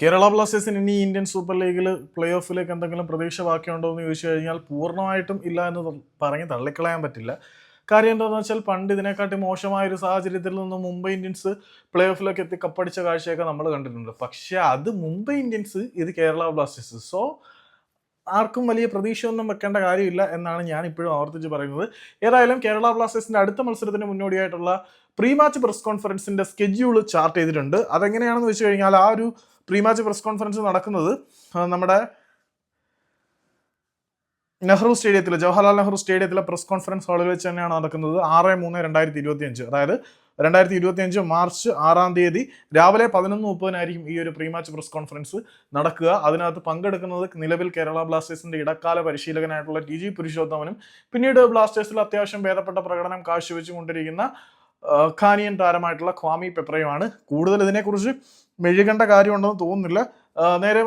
കേരള ബ്ലാസ്റ്റേഴ്സിന് ഇനി Indian super ലീഗിൽ പ്ലേ ഓഫിലേക്ക് എന്തെങ്കിലും പ്രതീക്ഷ ബാക്കിയുണ്ടോ എന്ന് ചോദിച്ചു കഴിഞ്ഞാൽ പൂർണമായിട്ടും ഇല്ല എന്ന് പറഞ്ഞ് തള്ളിക്കളയാൻ പറ്റില്ല. കാര്യം എന്താണെന്ന് വെച്ചാൽ പണ്ട് ഇതിനെക്കാട്ടി മോശമായ ഒരു സാഹചര്യത്തിൽ നിന്ന് മുംബൈ ഇന്ത്യൻസ് പ്ലേ ഓഫിലേക്ക് എത്തി കപ്പടിച്ച കാഴ്ചയൊക്കെ നമ്മൾ കണ്ടിട്ടുണ്ട്. പക്ഷേ അത് മുംബൈ ഇന്ത്യൻസ് ഇത് കേരള ബ്ലാസ്റ്റേഴ്സ്. സോ ആർക്കും വലിയ പ്രതീക്ഷയൊന്നും വെക്കേണ്ട കാര്യമില്ല എന്നാണ് ഞാൻ ഇപ്പോഴും ആവർത്തിച്ച് പറയുന്നത്. ഏതായാലും കേരള ബ്ലാസ്റ്റേഴ്സിന്റെ അടുത്ത മത്സരത്തിന് മുന്നോടിയായിട്ടുള്ള പ്രീ മാച്ച് പ്രസ് കോൺഫറൻസിന്റെ സ്കെഡ്യൂൾ ചാർട്ട് ചെയ്തിട്ടുണ്ട്. അതെങ്ങനെയാണെന്ന് വെച്ച് കഴിഞ്ഞാൽ ആ ഒരു പ്രീ മാച്ച് പ്രസ് കോൺഫറൻസ് നടക്കുന്നത് നമ്മുടെ നെഹ്റു സ്റ്റേഡിയത്തിൽ ജവഹർലാൽ നെഹ്റു സ്റ്റേഡിയത്തിലെ പ്രസ് കോൺഫറൻസ് ഹാളിൽ വെച്ച് തന്നെയാണ് നടക്കുന്നത് ആറ് മൂന്ന് രണ്ടായിരത്തി ഇരുപത്തി അഞ്ച് അതായത് രണ്ടായിരത്തി ഇരുപത്തി അഞ്ച് മാർച്ച് ആറാം തീയതി രാവിലെ പതിനൊന്ന് മുപ്പതിനായിരിക്കും ഈ ഒരു പ്രീ മാച്ച് പ്രസ് കോൺഫറൻസ് നടക്കുക. അതിനകത്ത് പങ്കെടുക്കുന്നത് നിലവിൽ കേരള ബ്ലാസ്റ്റേഴ്സിന്റെ ഇടക്കാല പരിശീലകനായിട്ടുള്ള ടി ജി പുരുഷോത്തമനും പിന്നീട് ബ്ലാസ്റ്റേഴ്സിൽ അത്യാവശ്യം ഭേദപ്പെട്ട പ്രകടനം കാഴ്ചവെച്ചുകൊണ്ടിരിക്കുന്ന ഖാനിയൻ താരമായിട്ടുള്ള ക്വാമി പെപ്രയുമാണ്. കൂടുതൽ ഇതിനെക്കുറിച്ച് മെഴുകേണ്ട കാര്യമുണ്ടെന്ന് തോന്നുന്നില്ല. നേരെ